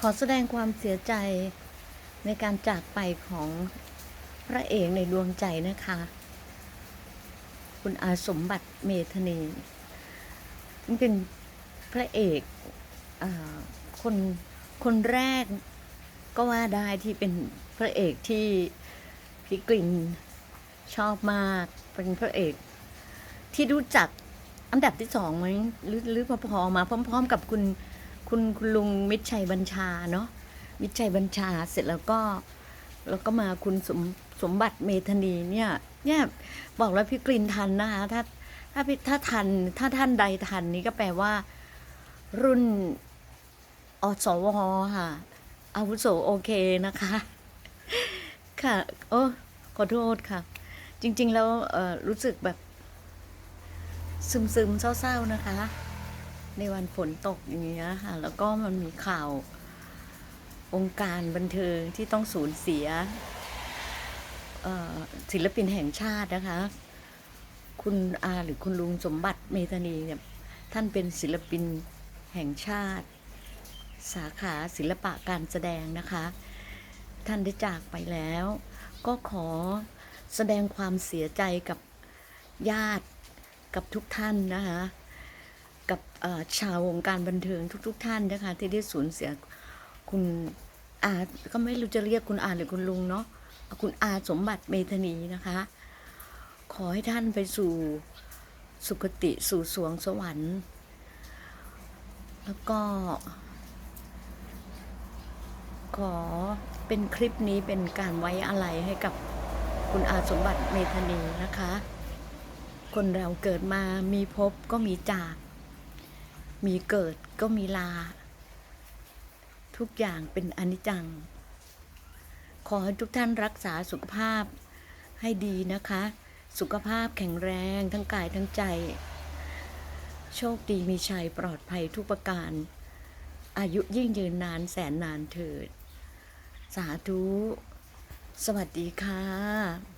ขอแสดงความเสียใจในการจากไปของพระเอกในดวงใจนะคะ คุณอาสมบัติเมธนีนี่เป็นพระเอกอคนคนแรกก็ว่าได้ที่เป็นพระเอกที่พี่กลิ่นชอบมาก เป็นพระเอกที่รู้จักอันดับที่สองไหมหรือหรือพอๆมาพร้อม ๆ กับคุณ คุณคุณลุงมิตรชัยบัญชาเนาะมิตรชัยบัญชาเสร็จแล้วก็แล้วก็มาคุณสมสมบัติเมธนีเนี่ยเนี่ยบอกแล้วพี่กลินทันนะคะถ้าถ้าพี่ถ้าทันถ้าท่านใดทันนี่ก็แปลว่า รุ่นอสวค่ะอาวุโสโอเคนะคะ ค่ะ โอ้ขอโทษค่ะ จริง ๆ แล้วรู้สึกแบบ ซึมๆเศร้า ๆ นะคะ ในวันฝนตกอย่างเงี้ยค่ะ แล้วก็มันมีข่าวองค์การบันเทิงที่ต้องสูญเสียศิลปินแห่งชาตินะคะ คุณอาหรือคุณลุงสมบัติเมธานีเนี่ยท่านเป็นศิลปินแห่งชาติ สาขาศิลปะการแสดงนะคะ ท่านได้จากไปแล้ว ก็ขอแสดงความเสียใจกับญาติกับทุกท่านนะคะ กับชาววงการบันเทิงทุก ๆ ท่านนะคะ ที่ได้สูญเสียคุณอาก็ไม่รู้จะเรียกคุณอาหรือคุณลุงเนาะคุณอาสมบัติเมธานีนะคะ ขอให้ท่านไปสู่สุคติสู่สวงสวรรค์ แล้วก็ ขอเป็นคลิปนี้เป็นการไว้อะไรให้กับคุณอาสมบัติเมธานีนะคะ คนเราเกิดมามีพบก็มีจาก มีเกิดก็มีลา ทุกอย่างเป็นอนิจจัง ขอให้ทุกท่านรักษาสุขภาพให้ดีนะคะ สุขภาพแข็งแรงทั้งกายทั้งใจ โชคดีมีชัยปลอดภัยทุกประการ อายุยิ่งยืนนานแสนนานเถิด สาธุ สวัสดีค่ะ